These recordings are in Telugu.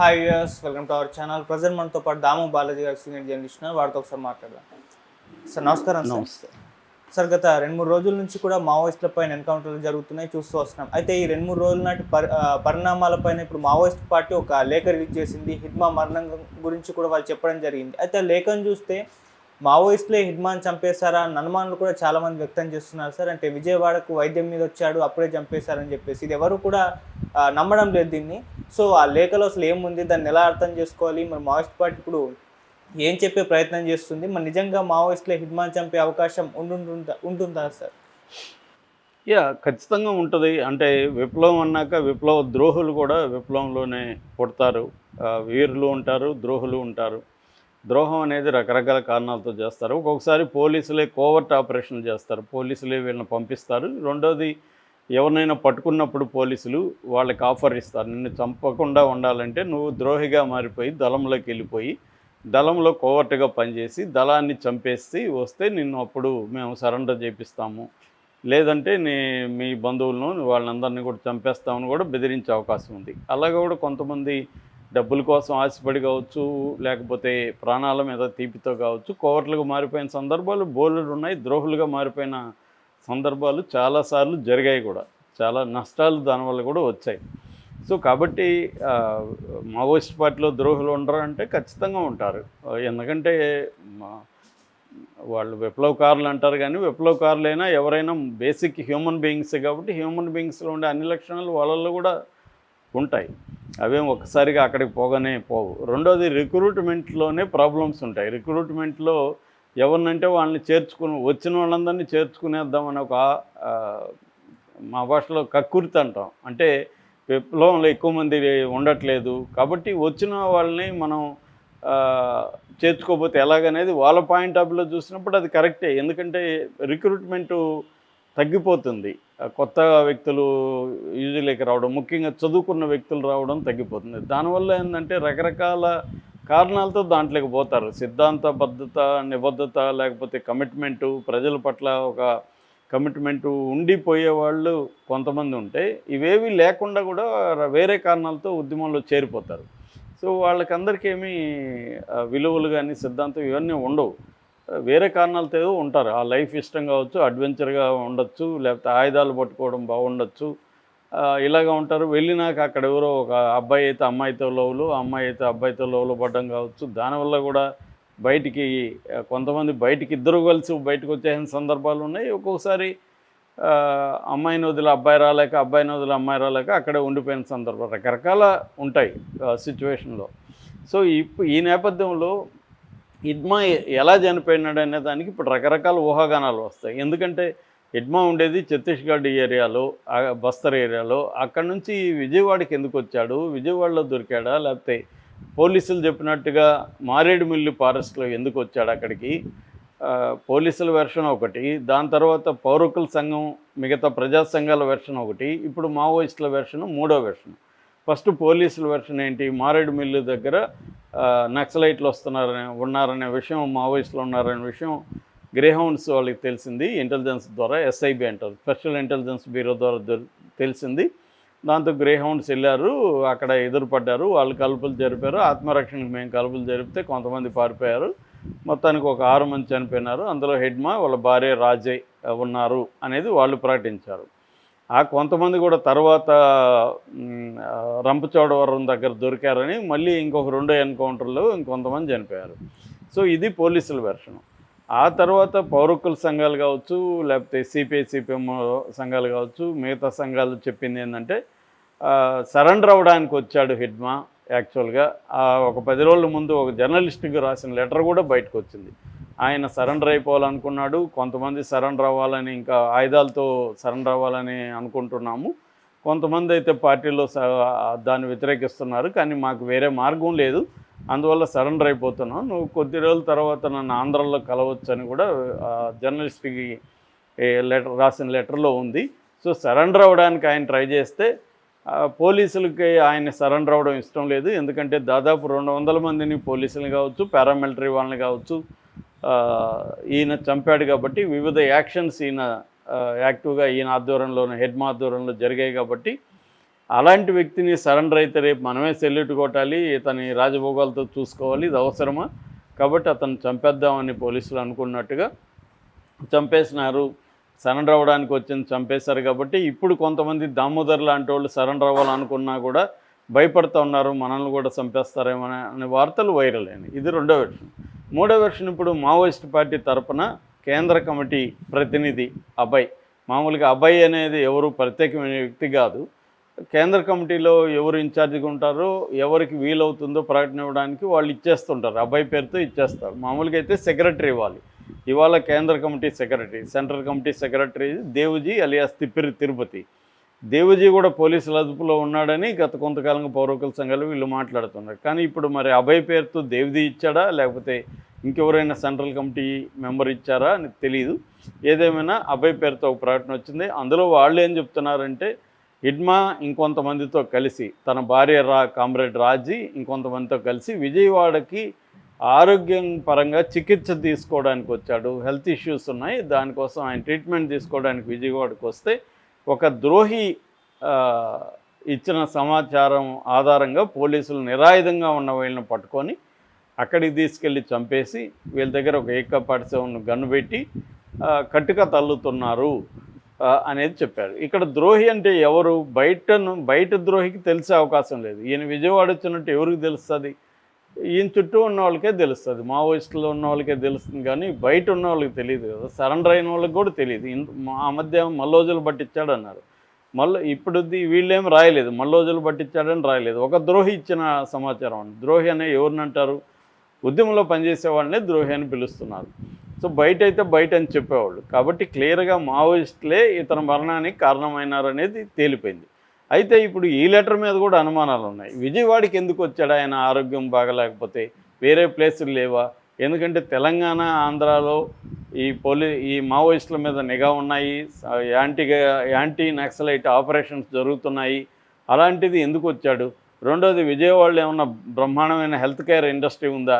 Hi US welcome to our channel present మనతో పాటు దాము బాలాజీ గారు సీనియర్ జర్నలిస్ట్ వారితో ఒకసారి మాట్లాడదాం. సార్ నమస్కారం నమస్తే. సార్ గత రెండు మూడు రోజుల నుంచి కూడా మావోయిస్టులపైన ఎన్కౌంటర్లు జరుగుతున్నాయి చూస్తూ వస్తున్నాం. అయితే ఈ రెండు మూడు రోజుల నాటి పరి పరిణామాలపైన ఇప్పుడు మావోయిస్ట్ పార్టీ ఒక లేఖ రిలీజ్ చేసింది. హిడ్మా మరణం గురించి కూడా వాళ్ళు చెప్పడం జరిగింది. అయితే ఆ లేఖను చూస్తే మావోయిస్టులే హిడ్మాన్ చంపేశారా అన్న అనుమానాలు కూడా చాలా మంది వ్యక్తం చేస్తున్నారు సార్. అంటే విజయవాడకు వైద్యం మీద వచ్చాడు అప్పుడే చంపేశారని చెప్పేసి ఇది ఎవరు కూడా నమ్మడం లేదు దీన్ని. సో ఆ లేఖలో అసలు ఏముంది దాన్ని ఎలా అర్థం చేసుకోవాలి? మరి మావోయిస్ట్ పార్టీ ఇప్పుడు ఏం చెప్పే ప్రయత్నం చేస్తుంది? మరి నిజంగా మావోయిస్టులే హిడ్మాన్ చంపే అవకాశం ఉంటుందా ఉంటుందా సార్? యా ఖచ్చితంగా ఉంటుంది. అంటే విప్లవం అన్నాక విప్లవ ద్రోహులు కూడా విప్లవంలోనే పుడతారు. వీరులు ఉంటారు ద్రోహులు ఉంటారు. ద్రోహం అనేది రకరకాల కారణాలతో చేస్తారు. ఒక్కొక్కసారి పోలీసులే కోవర్ట్ ఆపరేషన్లు చేస్తారు. పోలీసులే వీళ్ళని పంపిస్తారు. రెండోది ఎవరినైనా పట్టుకున్నప్పుడు పోలీసులు వాళ్ళకి ఆఫర్ ఇస్తారు. నిన్ను చంపకుండా ఉండాలంటే నువ్వు ద్రోహిగా మారిపోయి దళంలోకి వెళ్ళిపోయి దళంలో కోవర్ట్గా పనిచేసి దళాన్ని చంపేసి వస్తే నిన్ను అప్పుడు మేము సరెండర్ చేపిస్తాము. లేదంటే నీ మీ బంధువులను వాళ్ళందరినీ కూడా చంపేస్తామని కూడా బెదిరించే అవకాశం ఉంది. అలాగే కూడా కొంతమంది డబ్బుల కోసం ఆశపడి కావచ్చు లేకపోతే ప్రాణాల మీద తీపితో కావచ్చు కోవట్లుగా మారిపోయిన సందర్భాలు బోలుడు ఉన్నాయి ద్రోహులుగా మారిపోయిన సందర్భాలు చాలాసార్లు జరిగాయి కూడా. చాలా నష్టాలు దానివల్ల కూడా వచ్చాయి. సో కాబట్టి మావోయిస్ట్ పార్టీలో ద్రోహులు ఉండరు అంటే ఖచ్చితంగా ఉంటారు. ఎందుకంటే మా- వాళ్ళు విప్లవకారులు అంటారు కానీ విప్లవకారులైనా ఎవరైనా బేసిక్ హ్యూమన్ బీయింగ్స్ కాబట్టి హ్యూమన్ బీయింగ్స్లో ఉండే అన్ని లక్షణాలు వాళ్ళల్లో కూడా ఉంటాయి. అవేం ఒక్కసారిగా అక్కడికి పోగానే పోవు. రెండోది రిక్రూట్మెంట్లోనే ప్రాబ్లమ్స్ ఉంటాయి. రిక్రూట్మెంట్లో ఎవరినంటే వాళ్ళని చేర్చుకుని వచ్చిన వాళ్ళందరినీ చేర్చుకునేద్దామని ఒక మా భాషలో కక్కుర్తి అంటాం. అంటే విప్లవంలో ఎక్కువ మంది ఉండట్లేదు. కాబట్టి వచ్చిన వాళ్ళని మనం చేర్చుకోకపోతే ఎలాగనేది వాళ్ళ పాయింట్ ఆఫ్ వ్యూలో చూసినప్పుడు అది కరెక్టే. ఎందుకంటే రిక్రూట్మెంటు తగ్గిపోతుంది. కొత్త వ్యక్తులు యూజీలోకి రావడం ముఖ్యంగా చదువుకున్న వ్యక్తులు రావడం తగ్గిపోతుంది. దానివల్ల ఏంటంటే రకరకాల కారణాలతో దాంట్లోకి పోతారు. సిద్ధాంతబద్ధత నిబద్ధత లేకపోతే కమిట్మెంటు ప్రజల పట్ల ఒక కమిట్మెంటు ఉండిపోయే వాళ్ళు కొంతమంది ఉంటే ఇవేవి లేకుండా కూడా వేరే కారణాలతో ఉద్యమంలో చేరిపోతారు. సో వాళ్ళకందరికీ ఏమీ విలువలు కానీ సిద్ధాంతం ఇవన్నీ ఉండవు. వేరే కారణాలతో ఏదో ఉంటారు. ఆ లైఫ్ ఇష్టం కావచ్చు అడ్వెంచర్గా ఉండొచ్చు లేకపోతే ఆయుధాలు పట్టుకోవడం బాగుండొచ్చు. ఇలాగా ఉంటారు. వెళ్ళినాక అక్కడ ఎవరో ఒక అబ్బాయి అయితే అమ్మాయితో లోవులు అమ్మాయి అయితే అబ్బాయితో లోవులు పడడం కావచ్చు. దానివల్ల కూడా బయటికి కొంతమంది బయటికి ఇద్దరు కలిసి బయటకు వచ్చేసిన సందర్భాలు ఉన్నాయి. ఒక్కొక్కసారి అమ్మాయిని వదిలి అబ్బాయి రాలేక అబ్బాయిని వదిలి అమ్మాయి రాలేక అక్కడే ఉండిపోయిన సందర్భాలు రకరకాల ఉంటాయి సిచ్యువేషన్లో సో ఇప్పుడు ఈ నేపథ్యంలో ఇడ్మా ఎలా చనిపోయినాడు అనే దానికి ఇప్పుడు రకరకాల ఊహాగానాలు వస్తాయి. ఎందుకంటే ఇడ్మా ఉండేది ఛత్తీస్గఢ్ ఏరియాలో బస్తర్ ఏరియాలో. అక్కడ నుంచి విజయవాడకి ఎందుకు వచ్చాడు? విజయవాడలో దొరికాడా? లేకపోతే పోలీసులు చెప్పినట్టుగా మారేడుమిల్లి ఫారెస్ట్లో ఎందుకు వచ్చాడు అక్కడికి? పోలీసుల వెర్షన్ ఒకటి. దాని తర్వాత పౌరకుల సంఘం మిగతా ప్రజా సంఘాల వెర్షన్ ఒకటి. ఇప్పుడు మావోయిస్టుల వెర్షన్ మూడో వెర్షన్. ఫస్ట్ పోలీసుల వెర్షన్ ఏంటి? మారేడుమిల్లి దగ్గర నక్సలైట్లు వస్తున్నారనే ఉన్నారనే విషయం మావోయిస్టులు ఉన్నారనే విషయం గ్రేహౌండ్స్ వాళ్ళకి తెలిసింది ఇంటెలిజెన్స్ ద్వారా ఎస్ఐబి అంటారు. స్పెషల్ ఇంటెలిజెన్స్ బ్యూరో ద్వారా తెలిసింది. దాంతో గ్రేహౌండ్స్ వెళ్ళారు అక్కడ ఎదురుపడ్డారు వాళ్ళు కలుపులు జరిపారు ఆత్మరక్షణకు మేము కలుపులు జరిపితే కొంతమంది పారిపోయారు. మొత్తానికి ఒక ఆరు మంది చనిపోయినారు. అందులో హెడ్మా వాళ్ళ భార్య రాజయ్ ఉన్నారు అనేది వాళ్ళు ప్రకటించారు. ఆ కొంతమంది కూడా తర్వాత రంపచోడవరం దగ్గర దొరికారని మళ్ళీ ఇంకొక రెండో ఎన్కౌంటర్లో ఇంకొంతమంది చనిపోయారు. సో ఇది పోలీసుల వెర్షన్. ఆ తర్వాత పౌరకుల సంఘాలు కావచ్చు లేకపోతే సిపిఐ సిపిఎం సంఘాలు కావచ్చు మిగతా సంఘాలు చెప్పింది ఏంటంటే సరెండర్ అవ్వడానికి వచ్చాడు హిడ్మా యాక్చువల్గా. ఒక పది రోజుల ముందు ఒక జర్నలిస్ట్కి రాసిన లెటర్ కూడా బయటకు వచ్చింది. ఆయన సరెండర్ అయిపోవాలనుకున్నాడు. కొంతమంది సరెండర్ అవ్వాలని ఇంకా ఆయుధాలతో సరెండర్ అవ్వాలని అనుకుంటున్నాము. కొంతమంది అయితే పార్టీలో స- దాన్ని వ్యతిరేకిస్తున్నారు. కానీ మాకు వేరే మార్గం లేదు. అందువల్ల సరెండర్ అయిపోతున్నాం. నువ్వు కొద్ది రోజుల తర్వాత నన్ను ఆంధ్రలో కలవచ్చు అని కూడా జర్నలిస్ట్కి లెటర్ రాసిన లెటర్లో ఉంది. సో సరెండర్ అవ్వడానికి ఆయన ట్రై చేస్తే పోలీసులకి ఆయన సరెండర్ అవ్వడం ఇష్టం లేదు. ఎందుకంటే దాదాపు రెండు వందల మందిని పోలీసులు కావచ్చు పారామిలిటరీ వాళ్ళని కావచ్చు ఈయన చంపాడు కాబట్టి వివిధ యాక్షన్స్ ఈయన యాక్టివ్గా ఈయన ఆధ్వర్యంలోనే హెడ్ మా ఆధ్వర్యంలో జరిగాయి కాబట్టి అలాంటి వ్యక్తిని సరెండర్ అయితే రేపు మనమే సెల్యూట్ కొట్టాలి ఇతని రాజభోగాలతో చూసుకోవాలి ఇది అవసరమా? కాబట్టి అతను చంపేద్దామని పోలీసులు అనుకున్నట్టుగా చంపేసినారు. సరెండర్ అవ్వడానికి వచ్చింది చంపేశారు కాబట్టి ఇప్పుడు కొంతమంది దామోదర్ లాంటి వాళ్ళు సరెండర్ అవ్వాలనుకున్నా కూడా భయపడుతూ ఉన్నారు మనల్ని కూడా చంపేస్తారేమో అనే- అనే వార్తలు వైరల్ అయినాయి. ఇది రెండో వెర్షన్ మూడో వెర్షన్ ఇప్పుడు మావోయిస్ట్ పార్టీ తరపున కేంద్ర కమిటీ ప్రతినిధి అభయ్. మామూలుగా అభయ్ అనేది ఎవరు ప్రత్యేకమైన వ్యక్తి కాదు. కేంద్ర కమిటీలో ఎవరు ఇన్ఛార్జిగా ఉంటారో ఎవరికి వీలవుతుందో ప్రకటన ఇవ్వడానికి వాళ్ళు ఇచ్చేస్తుంటారు. అబ్బాయి పేరుతో ఇచ్చేస్తారు. మామూలుగా అయితే సెక్రటరీ ఇవ్వాలి. ఇవాళ కేంద్ర committee secretary central committee secretary Devuji alias Tippiri Tirupati. Devaji కూడా పోలీసుల అదుపులో ఉన్నాడని గత కొంతకాలంగా పౌరకుల సంఘాలు వీళ్ళు మాట్లాడుతున్నారు. కానీ ఇప్పుడు మరి అభయ్ పేరుతో దేవజీ ఇచ్చాడా? లేకపోతే ఇంకెవరైనా సెంట్రల్ కమిటీ మెంబర్ ఇచ్చారా అని తెలియదు ఏదేమైనా అభయ్ పేరుతో ఒక ప్రకటన వచ్చింది. అందులో వాళ్ళు ఏం చెప్తున్నారంటే హిడ్మా ఇంకొంతమందితో కలిసి తన భార్య రా కామ్రేడ్ రాజీ ఇంకొంతమందితో కలిసి విజయవాడకి ఆరోగ్యం పరంగా చికిత్స తీసుకోవడానికి వచ్చాడు. హెల్త్ ఇష్యూస్ ఉన్నాయి. దానికోసం ఆయన ట్రీట్మెంట్ తీసుకోవడానికి విజయవాడకు వస్తే ఒక ద్రోహి ఇచ్చిన సమాచారం ఆధారంగా పోలీసులు నిరాయుధంగా ఉన్న వీళ్ళని పట్టుకొని అక్కడికి తీసుకెళ్ళి చంపేసి వీళ్ళ దగ్గర ఒక ఏక పడిసెవన్ గన్ను పెట్టి కట్టుక తల్లుతున్నారు అనేది చెప్పారు. ఇక్కడ ద్రోహి అంటే ఎవరు? బయటను బయట ద్రోహికి తెలిసే అవకాశం లేదు. ఈయన విజయవాడ వచ్చినట్టు ఎవరికి తెలుస్తుంది? ఈయన చుట్టూ ఉన్న వాళ్ళకే తెలుస్తుంది. మావోయిస్టులో ఉన్న వాళ్ళకే తెలుస్తుంది కానీ బయట ఉన్న వాళ్ళకి తెలియదు కదా. సరెండర్ అయిన వాళ్ళకి కూడా తెలియదు. ఆ మధ్య మల్లోజులు పట్టించాడు అన్నారు మళ్ళీ ఇప్పుడు వీళ్ళేం రాయలేదు. మల్లోజులు పట్టించాడని రాయలేదు. ఒక ద్రోహి ఇచ్చిన సమాచారం అండి. ద్రోహి అనే ఎవరిని అంటారు? ఉద్యమంలో పనిచేసే వాళ్ళనే ద్రోహి అని పిలుస్తున్నారు. సో బయట అయితే బయట అని చెప్పేవాళ్ళు. కాబట్టి క్లియర్గా మావోయిస్టులే ఇతని మరణానికి కారణమైనారు అనేది తేలిపోయింది. అయితే ఇప్పుడు ఈ లెటర్ మీద కూడా అనుమానాలు ఉన్నాయి. విజయవాడకి ఎందుకు వచ్చాడు? ఆయన ఆరోగ్యం బాగలేకపోతే వేరే ప్లేసులు లేవా? ఎందుకంటే తెలంగాణ ఆంధ్రాలో ఈ పోలీ ఈ మావోయిస్టుల మీద నిఘా ఉన్నాయి. యాంటీ యాంటీగా యాంటీ నక్సలైట్ ఆపరేషన్స్ జరుగుతున్నాయి. అలాంటిది ఎందుకు వచ్చాడు? రెండోది విజయవాడలో ఏమన్నా బ్రహ్మాండమైన హెల్త్ కేర్ ఇండస్ట్రీ ఉందా?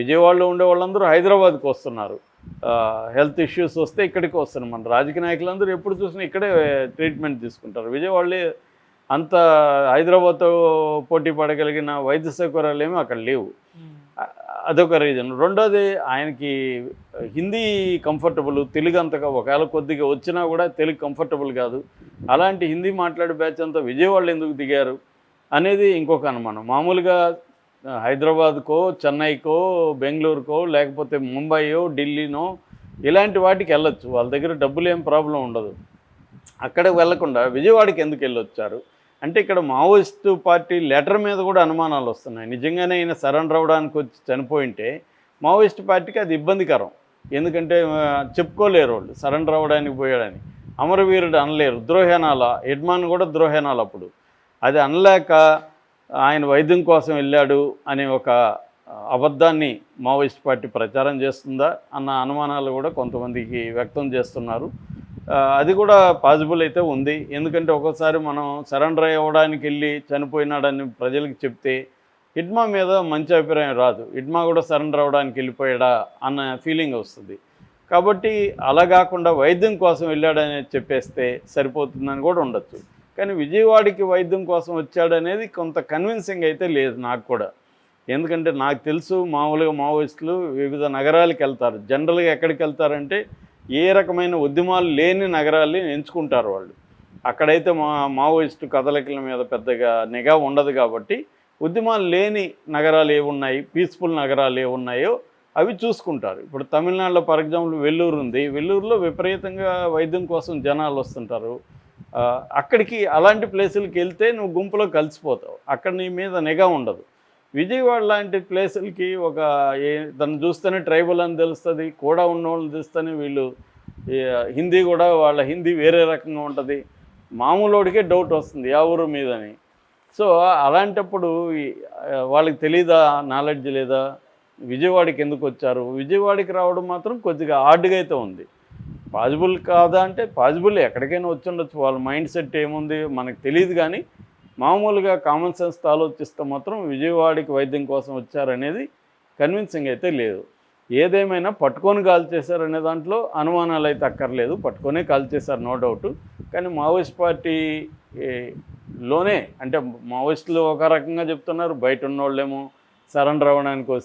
విజయవాడలో ఉండే వాళ్ళందరూ హైదరాబాద్కి వస్తున్నారు. హెల్త్ ఇష్యూస్ వస్తే ఇక్కడికి వస్తున్నారు. మన రాజకీయ నాయకులందరూ ఎప్పుడు చూసినా ఇక్కడే ట్రీట్మెంట్ తీసుకుంటారు. విజయవాడలో అంత హైదరాబాద్తో పోటీ పడగలిగిన వైద్య సౌకర్యాలు ఏమీ అక్కడ లేవు. అ- అదొక రీజన్. రెండోది ఆయనకి హిందీ కంఫర్టబుల్ తెలుగు అంతగా ఒకవేళ కొద్దిగా వచ్చినా కూడా తెలుగు కంఫర్టబుల్ కాదు. అలాంటి హిందీ మాట్లాడే బ్యాచ్ అంతా విజయవాడలో ఎందుకు దిగారు అనేది ఇంకొక అనుమానం. మామూలుగా హైదరాబాద్కో చెన్నైకో బెంగళూరుకో లేకపోతే ముంబైయో ఢిల్లీనో ఇలాంటి వాటికి వెళ్ళొచ్చు. వాళ్ళ దగ్గర డబ్బులు ఏం ప్రాబ్లం ఉండదు. అక్కడికి వెళ్ళకుండా విజయవాడకి ఎందుకు వెళ్ళొచ్చారు? అంటే ఇక్కడ మావోయిస్టు పార్టీ లెటర్ మీద కూడా అనుమానాలు వస్తున్నాయి. నిజంగానే ఈయన సరెండర్ అవ్వడానికి వచ్చి చనిపోయింటే మావోయిస్ట్ పార్టీకి అది ఇబ్బందికరం. ఎందుకంటే చెప్పుకోలేరు వాళ్ళు సరెండర్ అవ్వడానికి పోయాడని. అమరవీరుడు అనలేరు. ద్రోహేనాల యజమాని కూడా ద్రోహేనాల అప్పుడు. అది అనలేక ఆయన వైద్యం కోసం వెళ్ళాడు అనే ఒక అబద్ధాన్ని మావోయిస్ట్ పార్టీ ప్రచారం చేస్తుందా అన్న అనుమానాలు కూడా కొంతమందికి వ్యక్తం చేస్తున్నారు. అది కూడా పాసిబుల్ అయితే ఉంది. ఎందుకంటే ఒక్కోసారి మనం సరెండర్ అవ్వడానికి వెళ్ళి చనిపోయినాడని ప్రజలకు చెప్తే ఇడ్మా మీద మంచి అభిప్రాయం రాదు. ఇడ్మా కూడా సరెండర్ అవ్వడానికి వెళ్ళిపోయాడా అన్న ఫీలింగ్ వస్తుంది. కాబట్టి అలా కాకుండా వైద్యం కోసం వెళ్ళాడని చెప్పేస్తే సరిపోతుందని కూడా ఉండొచ్చు. కానీ విజయవాడకి వైద్యం కోసం వచ్చాడనేది కొంత కన్విన్సింగ్ అయితే లేదు నాకు కూడా. ఎందుకంటే నాకు తెలుసు మామూలుగా మావోయిస్టులు వివిధ నగరాలకు వెళ్తారు. జనరల్గా ఎక్కడికి వెళ్తారంటే ఏ రకమైన ఉద్యమాలు లేని నగరాల్ని ఎంచుకుంటారు వాళ్ళు. అక్కడైతే మా మావోయిస్టు కదలికల మీద పెద్దగా నిఘా ఉండదు కాబట్టి ఉద్యమాలు లేని నగరాలు ఏమున్నాయి పీస్ఫుల్ నగరాలు ఏమున్నాయో అవి చూసుకుంటారు. ఇప్పుడు తమిళనాడులో ఫర్ ఎగ్జాంపుల్ వెల్లూరు ఉంది. వెల్లూరులో విపరీతంగా వైద్యం కోసం జనాలు వస్తుంటారు. అక్కడికి అలాంటి ప్లేసులకి వెళ్తే నువ్వు గుంపులో కలిసిపోతావు. అక్కడ నీ మీద నిఘా ఉండదు. విజయవాడ లాంటి ప్లేసులకి ఒక ఏ తను చూస్తేనే ట్రైబల్ అని తెలుస్తుంది కూడా ఉన్న వాళ్ళని చూస్తేనే వీళ్ళు హిందీ కూడా వాళ్ళ హిందీ వేరే రకంగా ఉంటుంది. మామూలుడికే డౌట్ వస్తుంది ఆ ఊరు మీదని. సో అలాంటప్పుడు వాళ్ళకి తెలీదా నాలెడ్జ్ లేదా? విజయవాడకి ఎందుకు వచ్చారు? విజయవాడకి రావడం మాత్రం కొద్దిగా హార్డ్గా అయితే ఉంది. పాజిబుల్ కాదా అంటే పాజిబుల్ ఎక్కడికైనా వచ్చి ఉండొచ్చు. వాళ్ళ మైండ్ సెట్ ఏముంది? మనకు తెలియదు కానీ మామూలుగా కామన్ సెన్స్ ఆలోచిస్తే మాత్రం విజయవాడకి వైద్యం కోసం వచ్చారనేది కన్విన్సింగ్ అయితే లేదు. ఏదేమైనా పట్టుకొని కాల్ చేశారనే దాంట్లో అనుమానాలు అయితే అక్కర్లేదు. పట్టుకొనే కాల్ చేశారు నో డౌట్ కానీ మావోయిస్ట్ పార్టీ లోనే అంటే మావోయిస్టులు ఒక రకంగా చెప్తున్నారు బయట ఉన్నోళ్ళేమో సరెండర్ అవ్వడానికి